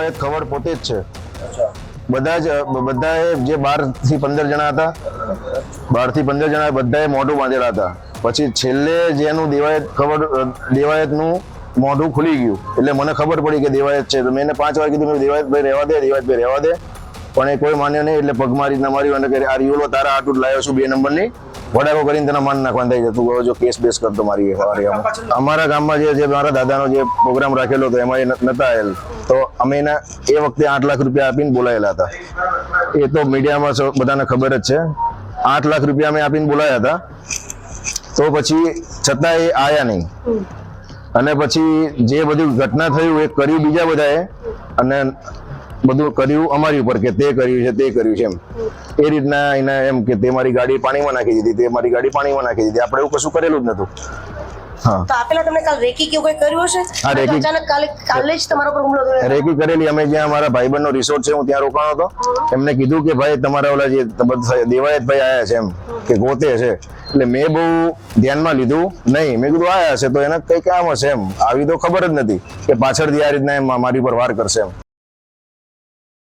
દેવાયત ખબર પોતે જ છે. બધા જ બધાએ જે બારથી પંદર જણા હતા બારથી પંદર જણા બધાએ મોઢું બાંધેલા હતા. પછી છેલ્લે જેનું દેવાયત ખબર દેવાયતનું મોઢું ખુલી ગયું. એટલે મને ખબર પડી કે દેવાયત છે. તો મેં એને પાંચ વાર કીધું ભાઈ દેવાયતભાઈ રહેવા દે દેવાયતભાઈ રહેવા દે. પણ એ કોઈ માન્યો નહીં એટલે પગમારી રીતના માર્યું અને આ રિયોલો તારા આટલું લાવ્યો છું બે નંબરની. વડાકો કરીને તેના માન નાખવાનું થઈ જતું. હવે જો કેસ બેસ કરતો મારી અમારા ગામમાં જે જે મારા દાદાનો જે પ્રોગ્રામ રાખેલો હતો એમાં એ નતા આવેલ. તો અમે એના એ વખતે આઠ લાખ રૂપિયા આપીને બોલાયેલા હતા. એ તો મીડિયામાં બધાને ખબર જ છે. આઠ લાખ રૂપિયા અમે આપીને બોલાયા હતા. તો પછી છતાં એ આયા નહીં. અને પછી જે બધું ઘટના થયું એ કર્યું બીજા બધાએ અને બધું કર્યું અમારી ઉપર કે તે કર્યું છે, તે કર્યું છે એમ. એ રીતના એને એમ કે તે મારી ગાડી પાણીમાં નાખી દીધી, તે મારી ગાડી પાણીમાં નાખી દીધી. આપણે એવું કશું કરેલું જ નતું તો આપેલા તમને કાલ રેકી કે કોઈ કર્યું હશે? અચાનક કાલે કાલે જ તમારા પર હુમલો થયો. રેકી કરેલી. અમે જ્યાં મારા ભાઈબંધનો રિસોર્ટ છે હું ત્યાં રોકાણો હતો. એમને કીધું કે ભાઈ તમારા ઓલા જે દેવાયત ભાઈ આયા છે એમ કે ગોતે છે. એટલે મેં બહુ ધ્યાનમાં લીધું નહીં. મેં કીધું આયા છે. તો એને કઈ કામ હશે એમ. આવી તો ખબર જ નથી કે પાછળથી આ રીતના એમ મારી પર વાર કરશે એમ.